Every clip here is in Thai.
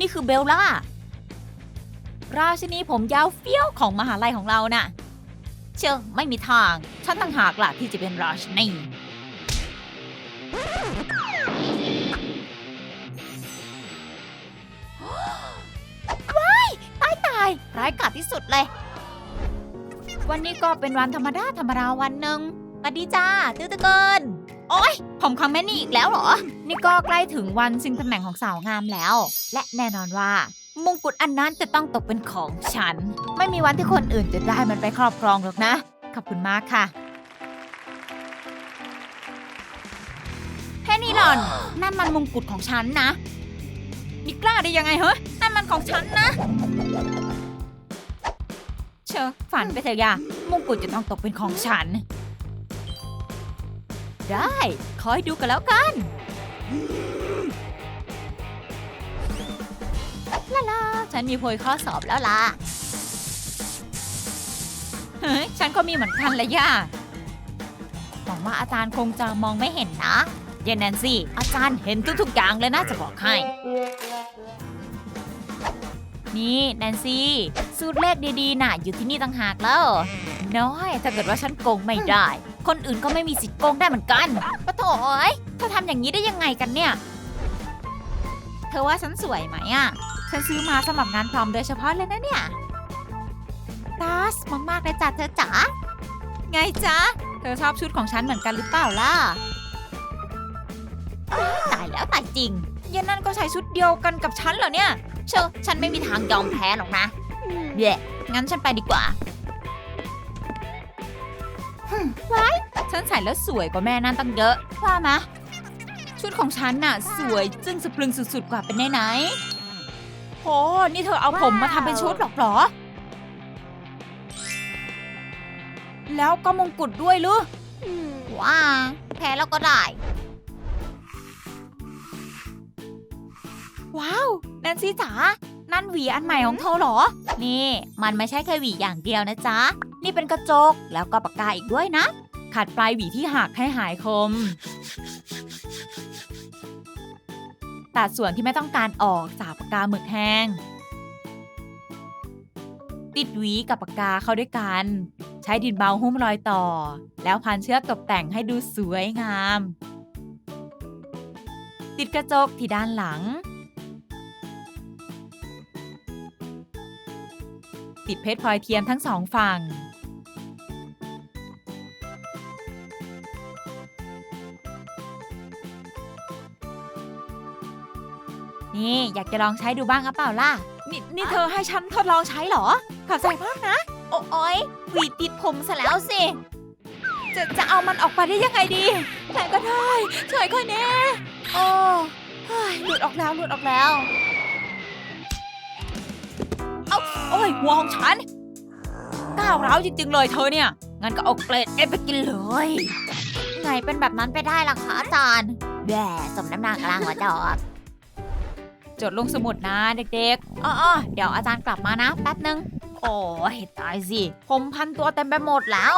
นี่คือเบลล่า ราชินีผมยาวเฟี้ยวของมหาลัยของเราน่ะ เชื่อไม่มีทาง ฉันต่างหากล่ะที่จะเป็นราชินีว้ายตายตายร้ายกาจที่สุดเลย วันนี้ก็เป็นวันธรรมดาธรรมดาวันหนึ่งสวัสดีจ้าตื้อตะเกิน โอ๊ย ผมคอมเมนต์นี่อีกแล้วเหรอ นี่ก็ใกล้ถึงวันชิงตำแหน่งของสาวงามแล้ว และแน่นอนว่ามงกุฎอันนั้นจะต้องตกเป็นของฉัน ไม่มีวันที่คนอื่นจะได้มันไปครอบครองหรอกนะ ขอบคุณมากค่ะเฮนี่หลอน นั่นมันมงกุฎของฉันนะ นี่กล้าได้ยังไงเหรอนั่นมันของฉันนะ เชอฝันไปเถอะยามงกุฎจะต้องตกเป็นของฉัน ได้ คอยดูกันแล้วกัน ลาลา ฉันมีโพยข้อสอบแล้วล่ะ เฮ้ย ฉันก็มีเหมือนกันละย่าหวังว่าอาจารย์คงจะมองไม่เห็นนะเยนแนนซี่ อาจารย์เห็นทุกๆอย่างเลยนะจะบอกให้ นี่แนนซี่ สูตรเลขดีๆ น่ะ อยู่ที่นี่ต่างหากแล้ว น้อย ถ้าเกิดว่าฉันโกงไม่ได้ คนอื่นก็ไม่มีสิทธิ์โกงได้เหมือนกันปะโถเอ้ยเธอทำอย่างนี้ได้ยังไงกันเนี่ย เธอว่าฉันสวยไหมอะ ฉันซื้อมาสำหรับงานพร้อมโดยเฉพาะเลยนะเนี่ยตัสมากๆเลยจ้ะเธอจ๋า ไงจ๊ะ เธอชอบชุดของฉันเหมือนกันหรือเปล่าล่ะ ตายแล้วตายจริง เยันนั่นก็ใช้ชุดเดียวกันกับฉันเหรอเนี่ย เชอฉันไม่มีทางยอมแพ้หรอกนะเย่งั้นฉันไปดีกว่า ฮึ่มไว้ฉันใส่แล้วสวยกว่าแม่นั่นตั้งเยอะว่ามะ ชุดของฉันน่ะ สวยจึ้งสะพรึงสุดๆกว่าเป็นไหนๆโหนี่เธอเอาผมมาทำเป็นชุดหรอกเหรอ แล้วก็มงกุฎด้วยหรือ ว้าแพ้แล้วก็ได้ ว้าวแนนซี่จ๋านั่นหวีอันใหม่ของเธอเหรอ นี่ มันไม่ใช่แค่หวีอย่างเดียวนะจ๊ะ นี่เป็นกระจกแล้วก็ปากกาอีกด้วยนะ ขัดปลายหวีที่หักให้หายคม ตัดส่วนที่ไม่ต้องการออกจากปากกาหมึกแห้ง ติดหวีกับปากกาเข้าด้วยกัน ใช้ดินเบาหุ้มรอยต่อ แล้วพันเชือกตกแต่งให้ดูสวยงาม ติดกระจกที่ด้านหลัง ติดเพชรพลอยเทียมทั้งสองฝั่ง นี่อยากจะลองใช้ดูบ้างหรือเปล่าล่ะ นี่นี่เธอให้ฉันทดลองใช้เหรอขอบใจมากนะ โอ้โอยหวีติดผมซะแล้วสิ จะจะเอามันออกไปได้ยังไงดีไหนก็ได้ช่วยค่อยแน่โอ้เฮ้ยหลุดออกแล้วหลุดออกแล้วเอา โอ้ยหัวของฉันก้าวร้าวจริงๆเลยเธอเนี่ย งั้นก็เอาเกรดเอฟไปกินเลย ไงเป็นแบบนั้นไปได้ล่ะคะอาจารย์แย่สมน้ำหนักกลางหัวจอบจดลงสมุดนะเด็กๆอ๋อๆเดี๋ยวอาจารย์กลับมานะแป๊บนึง โอ้ยตายสิ ผมพันตัวเต็มไปหมดแล้ว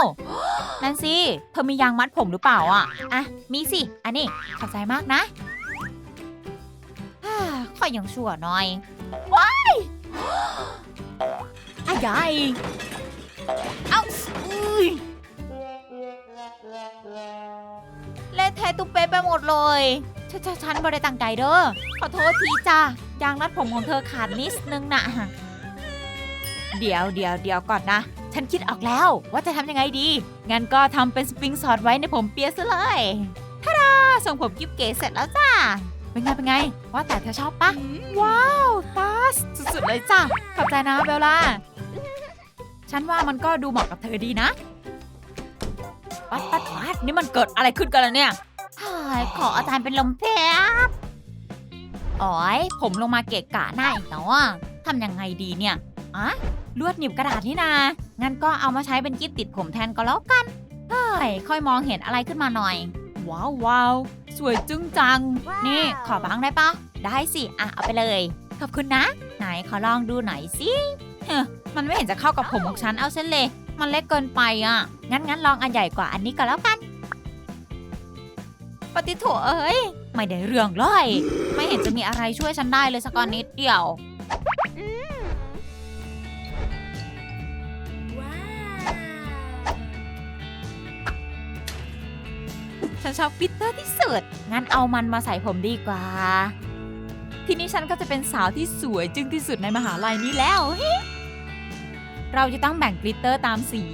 นั่นสิ เธอมียางมัดผมหรือเปล่าอะ อะ มีสิ อันนี้ขอบใจมากนะฮ่าค่อยยังชั่วหน่อย ว้าย อายายเอ้าอุ้ยเละเทะตุเป๊ะไปหมดเลยฉนฉนฉันไม่ได้ตั้งใจเด้อ ขอโทษทีจ้ายางรัดผมของเธอขาดนิดนึงนะเดี๋ยวเดี๋ยวเดี๋ยวก่อนนะ ฉันคิดออกแล้วว่าจะทำยังไงดี งั้นก็ทำเป็นสปริงสอดไว้ในผมเปียซะเลยท่าดาส่งผมกิ๊บเก๋เสร็จแล้วจ้า เป็นไงเป็นไง ว่าแต่เธอชอบปะว้าวตัสสุดๆเลยจ้า ขอบใจนะเบลล่า ฉันว่ามันก็ดูเหมาะกับเธอดีนะปัดปัดปัดนี่มันเกิดอะไรขึ้นกันแล้วเนี่ยเฮ้ยขออาจารย์เป็นลมแป๊บอ๋อยผมลงมาเกะกะหน้าอีกแล้วอะทำยังไงดีเนี่ยอะลวดหนีบกระดาษนี่นา งั้นก็เอามาใช้เป็นกิ๊บติดผมแทนก็แล้วกัน เฮ้ย ค่อยมองเห็นอะไรขึ้นมาหน่อย ว้าวว้าวสวยจึ้งจัง นี่ขอบ้างได้ปะ ได้สิ อะ เอาไปเลย ขอบคุณนะ ไหนขอลองดูหน่อยสิเฮ้อมันไม่เห็นจะเข้ากับผมของฉันเอาเส้นเลย มันเล็กเกินไปอะ งั้นงั้นลองอันใหญ่กว่าอันนี้ก็แล้วกัน ปฏิโถเอ้ย ไม่ได้เรื่องเลย ไม่เห็นจะมีอะไรช่วยฉันได้เลยสักนิดเดียวฉันชอบกลิตเตอร์ที่สุด งั้นเอามันมาใส่ผมดีกว่า ทีนี้ฉันก็จะเป็นสาวที่สวยจึงที่สุดในมหาลัยนี้แล้ว เราจะต้องแบ่งกลิตเตอร์ตามสี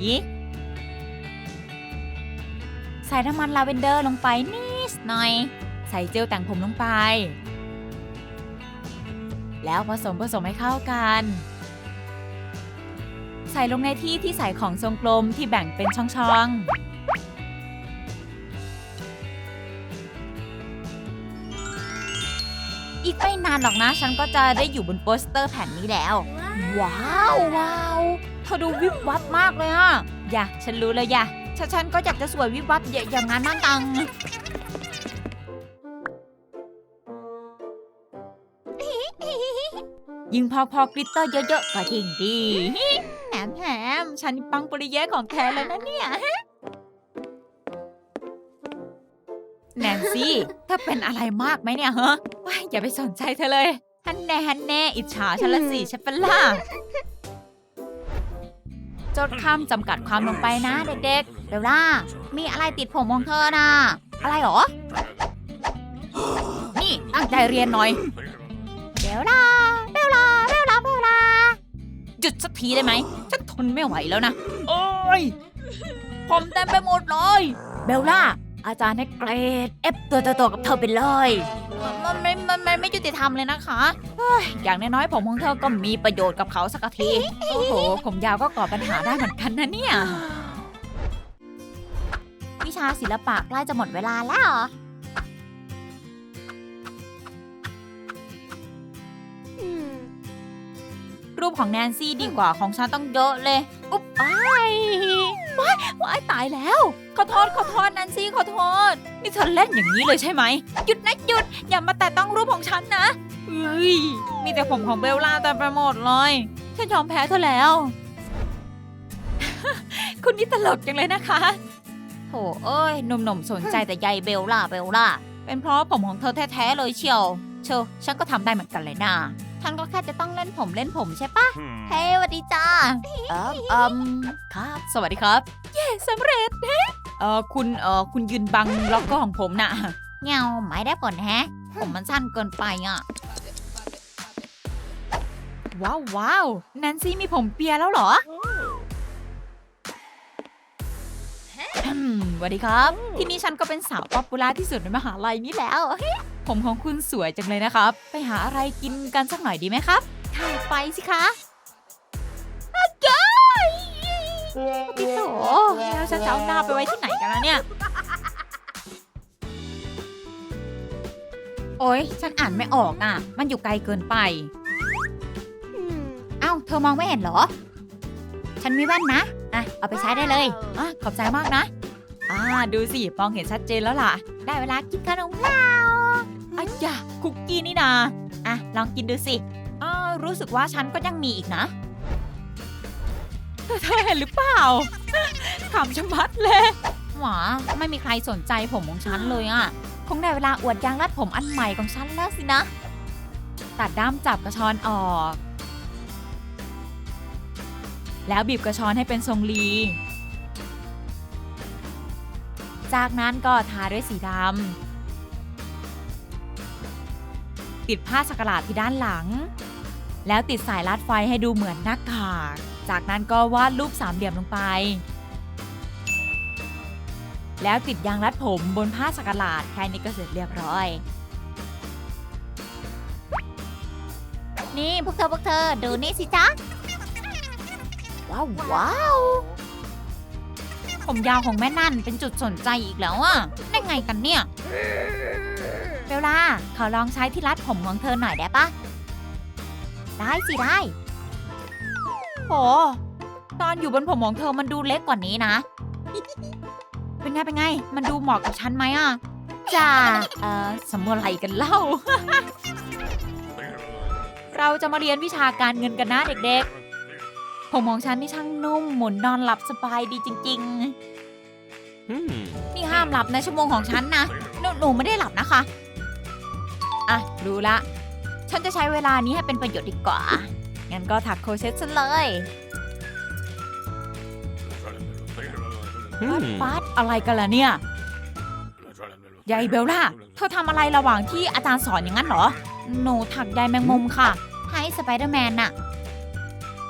ใส่น้ำมันลาเวนเดอร์ลงไปนิดหน่อย ใส่เจลแต่งผมลงไป แล้วผสมผสมให้เข้ากัน ใส่ลงในที่ที่ใส่ของทรงกลมที่แบ่งเป็นช่องๆ อีกไม่นานหรอกนะ ฉันก็จะได้อยู่บนโปสเตอร์แผ่นนี้แล้ว ว้าวว้าวเธอดูวิบวับมากเลยอะอย่า ฉันรู้เลยอย่าฉันฉันก็อยากจะสวยวิบวับอย่าอย่างนั้นนั่นตังยิ่งพอพอกลิตเตอร์เยอะๆก็ยิ่งดีแถมแถมฉันปังปริเยของแท้เลยนะเนี่ย แนนซี่เธอเป็นอะไรมากไหมเนี่ยฮะว้ายอย่าไปสนใจเธอเลยฮันแน่ฮันแน่อิจฉาฉันละสิฉันเป็นล่ะจดคำจำกัดความลงไปนะเด็กๆเดี๋ยวล่ามีอะไรติดผมของเธอนะอะไรหรอ นี่ตั้งใจเรียนหน่อยเดี๋ยวล่าเดี๋ยวล่าเดี๋ยวล่าเดี๋ยวล่าหยุดสักทีได้ไหมฉันทนไม่ไหวแล้วนะ โอ้ยผมเต็มไปหมดเลย เบลล่า อาจารย์ให้เกรดเอฟตัวตัวกับเธอไปเลย มันไม่มันมันไม่ยุติธรรมเลยนะคะเฮ้ยอย่างน้อยๆผมของเธอก็มีประโยชน์กับเขาสักที โอ้โห ผมยาวก็ก่อปัญหาได้เหมือนกันนะเนี่ย วิชาศิลปะใกล้จะหมดเวลาแล้ว รูปของแนนซี่ดีกว่าของฉันต้องเยอะเลย อุ๊บอ้ายว้ายว้ายตายแล้ว ขอโทษขอโทษแนนซี่ขอโทษ นี่เธอเล่นอย่างนี้เลยใช่ไหม หยุดนะหยุด อย่ามาแตะต้องรูปของฉันนะเฮ้ย มีแต่ผมของเบลล่าเต็มไปหมดเลย ฉันยอมแพ้เธอแล้ว คุณนี่ตลกจังเลยนะคะโถเอ้ยหนุ่มๆสนใจแต่ใยเบลล่าเบลล่า เป็นเพราะผมของเธอแท้ๆเลยเชียว เชยวฉันก็ทำได้เหมือนกันเลยนะ ฉันก็แค่จะต้องเล่นผมเล่นผมใช่ปะเฮ้ยสวัสดีจ้าเอ่ออืมครับ สวัสดีครับ เย้สำเร็จเออคุณเออคุณยืนบังล็อกเกอร์ของผมนะเงาไม่ได้ผลแฮะ ผมมันสั้นเกินไปอะ ว้าวว้าวแนนซี่มีผมเปียแล้วเหรออืมสวัสดีครับ ที่นี่ฉันก็เป็นสาวป๊อปปูล่าที่สุดในมหาลัยนี้แล้ว ผมของคุณสวยจังเลยนะครับ ไปหาอะไรกินกันสักหน่อยดีไหมครับค่ะไปสิคะอาจารย์พี่โถแล้วฉันจะเอาหน้าไปไว้ที่ไหนกันล่ะเนี่ย โอ๊ย ฉันอ่านไม่ออกอะ มันอยู่ไกลเกินไปเอ้า เธอมองไม่เห็นเหรอ ฉันมีแว่นนะ อะ เอาไปใช้ได้เลยอะขอบใจมากนะ อ่า ดูสิมองเห็นชัดเจนแล้วล่ะ ได้เวลากินขนมแล้ว อะย่าคุกกี้นี่นาอะ ลองกินดูสิอรู้สึกว่าฉันก็ยังมีอีกนะเธอเห็นหรือเปล่าขำชะมัดเลยหวาไม่มีใครสนใจผมของฉันเลยอะ คงได้เวลาอวดยางรัดผมอันใหม่ของฉันแล้วสินะ ตัดด้ามจับกระชอนออก แล้วบีบกระชอนให้เป็นทรงลี จากนั้นก็ทาด้วยสีดำ ติดผ้าสักหลาดที่ด้านหลัง แล้วติดสายรัดไฟให้ดูเหมือนหน้ากาก จากนั้นก็วาดรูปสามเหลี่ยมลงไป แล้วติดยางรัดผมบนผ้าสักหลาดแค่นี้ก็เสร็จเรียบร้อย นี่พวกเธอพวกเธอดูนี่สิจ๊ะ ว้าวว้าวผมยาวของแม่นั่นเป็นจุดสนใจอีกแล้วอะได้ไงกันเนี่ย เบลล่าขอลองใช้ที่รัดผมของเธอหน่อยได้ปะได้สิได้ โห ตอนอยู่บนผมของเธอมันดูเล็กกว่านี้นะ เป็นไงเป็นไง มันดูเหมาะกับฉันไหมอะจ้าเอ่อสำนวนอะไรกันเล่า เราจะมาเรียนวิชาการเงินกันนะเด็กๆ ผมของฉันนี่ช่างนุ่มหมุนนอนหลับสบายดีจริงๆ Hmm. นี่ห้ามหลับในชั่วโมงของฉันนะหนูหนูไม่ได้หลับนะคะ อะ รู้ละ ฉันจะใช้เวลานี้ให้เป็นประโยชน์ดีกว่า งั้นก็ถักโครเชต์ซะเลย Hmm. ฟัดอะไรกันล่ะเนี่ย ยายเบลล่า เธอทำอะไรระหว่างที่อาจารย์สอนอย่างนั้นเหรอ หนูถักใยแมงมุมค่ะ ให้สไปเดอร์แมนน่ะ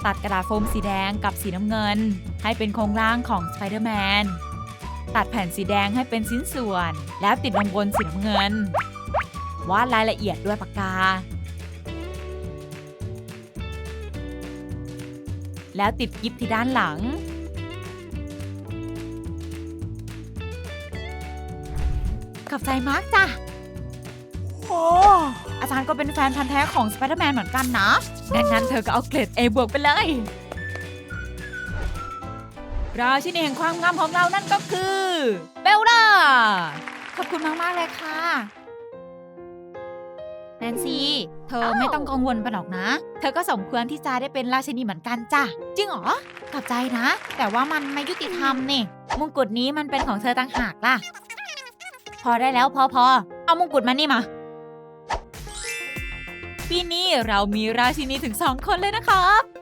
ตัดกระดาษโฟมสีแดงกับสีน้ำเงิน ให้เป็นโครงร่างของสไปเดอร์แมน ตัดแผ่นสีแดงให้เป็นชิ้นส่วน แล้วติดลงบนสีน้ำเงิน วาดรายละเอียดด้วยปากกา แล้วติดกิฟที่ด้านหลัง ขอบใจมากจ้ะโอ้อาจารย์ก็เป็นแฟนพันธ์แท้ของสไปเดอร์แมนเหมือนกันนะดังนั้นเธอก็เอาเกรด A บวกไปเลย ราชินีแห่งความงามของเรานั่นก็คือ เบลล่า ขอบคุณมาก ๆ เลยค่ะแนนซี่ เธอไม่ต้องกังวลไปหรอกนะ เธอก็สมควรที่จะได้เป็นราชินีเหมือนกันจ้ะ จริงเหรอขอบใจนะ แต่ว่ามันไม่ยุติธรรมนี่ มงกุฎนี้มันเป็นของเธอต่างหากล่ะ พอได้แล้วพอพอเอามงกุฎมานี่มา ปีนี้เรามีราชินีถึงสองคนเลยนะครับ